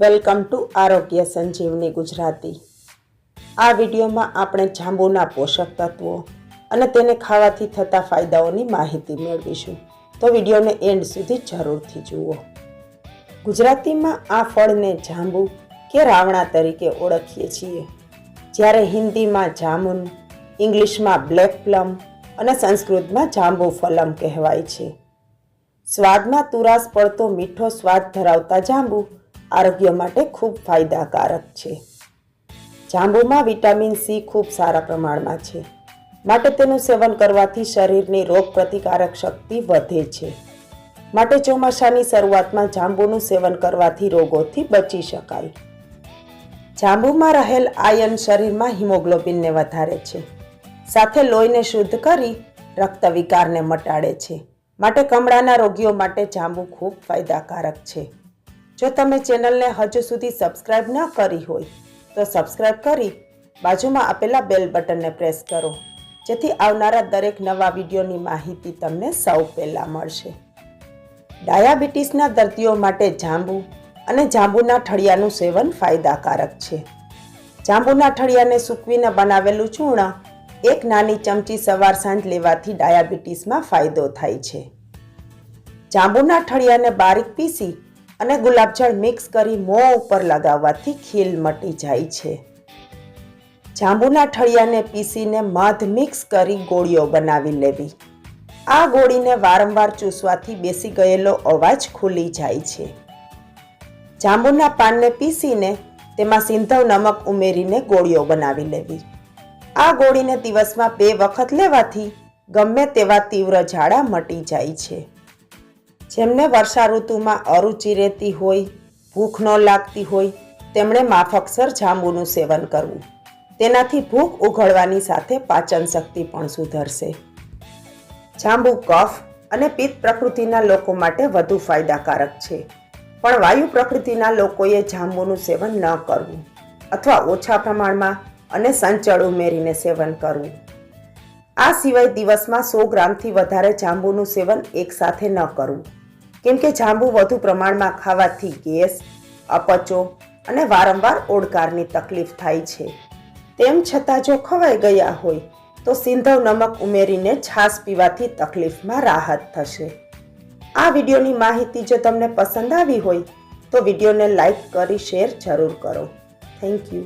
Welcome to આરોગ્ય સંજીવની ગુજરાતી. આ વિડીયોમાં આપણે જાંબુના પોષક તત્વો અને તેને ખાવાથી થતા ફાયદાઓની માહિતી મેળવીશું. તો વિડીયોને એન્ડ સુધી જરૂરથી જુઓ. ગુજરાતીમાં આ ફળને જાંબુ કે રાવણા તરીકે ઓળખીએ છીએ. જ્યારે હિન્દીમાં જામુન, ઇંગ્લિશમાં બ્લેક પ્લમ અને સંસ્કૃતમાં જાંબુ ફલમ કહેવાય છે. સ્વાદમાં તુરાસ પડતો મીઠો સ્વાદ ધરાવતા જાંબુ આરોગ્ય માટે ખૂબ ફાયદાકારક છે. જાંબુમાં વિટામિન સી ખૂબ સારા પ્રમાણમાં છે. માટે તેનું સેવન કરવાથી શરીરની રોગ પ્રતિકારક શક્તિ વધે છે. માટે ચોમાસાની શરૂઆતમાં જાંબુનું સેવન કરવાથી રોગોથી બચી શકાય. જાંબુમાં રહેલ આયન શરીરમાં હિમોગ્લોબિનને વધારે છે. સાથે લોહીને શુદ્ધ કરી રક્ત વિકારને મટાડે છે. માટે કમળાના રોગીઓ માટે જાંબુ ખૂબ ફાયદાકારક છે. જો તમે ચેનલને હજુ સુધી સબસ્ક્રાઇબ ન કરી હોય, તો સબસ્ક્રાઇબ કરી બાજુમાં આપેલા બેલ બટનને પ્રેસ કરો, જેથી આવનારા દરેક નવા વિડીયોની માહિતી તમને સૌ પહેલાં મળશે. ડાયાબિટીસના દર્દીઓ માટે જાંબુ અને જાંબુના ઠળિયાનું સેવન ફાયદાકારક છે. જાંબુના ઠળિયાને સૂકવીને બનાવેલું ચૂર્ણ એક નાની ચમચી સવાર સાંજ લેવાથી ડાયાબિટીસમાં ફાયદો થાય છે. જાંબુના ઠળિયાને બારીક પીસી અને ગુલાબજળ મિક્સ કરી મોં ઉપર લગાવવાથી ખીલ મટી જાય છે. જાંબુના ઠળિયાને પીસીને મધ મિક્સ કરી ગોળીઓ બનાવી લેવી. આ ગોળીને વારંવાર ચૂસવાથી બેસી ગયેલો અવાજ ખુલી જાય છે. જાંબુના પાનને પીસીને તેમાં સિંધવ નમક ઉમેરીને ગોળીઓ બનાવી લેવી. આ ગોળીને દિવસમાં બે વખત લેવાથી ગમે તેવા તીવ્ર ઝાડા મટી જાય છે. જેમને વર્ષા ઋતુમાં અરુચિ રહેતી હોય, ભૂખ ન લાગતી હોય, તેમણે માફકસર જાંબુનું સેવન કરવું. તેનાથી ભૂખ ઉઘડવાની સાથે પાચન શક્તિ પણ સુધરશે. જાંબુ કફ અને પિત્ત પ્રકૃતિના લોકો માટે વધુ ફાયદાકારક છે. પણ વાયુ પ્રકૃતિના લોકોએ જાંબુનું સેવન ન કરવું અથવા ઓછા પ્રમાણમાં અને સંચળ ઉમેરીને સેવન કરવું. આ સિવાય દિવસમાં સો ગ્રામથી વધારે જાંબુનું સેવન એકસાથે ન કરવું. કેમ કે જાંબુ વધુ પ્રમાણમાં ખાવાથી ગેસ અપચો અને વારંવાર ઓડકારની તકલીફ થાય છે. તેમ છતાં જો ખવાઈ ગયા હોય, તો સિંધવ નમક ઉમેરીને છાશ પીવાથી તકલીફમાં રાહત થશે. આ વિડીયોની માહિતી જો તમને પસંદ આવી હોય, તો વિડીયોને લાઈક કરી, શેર જરૂર કરો. Thank you.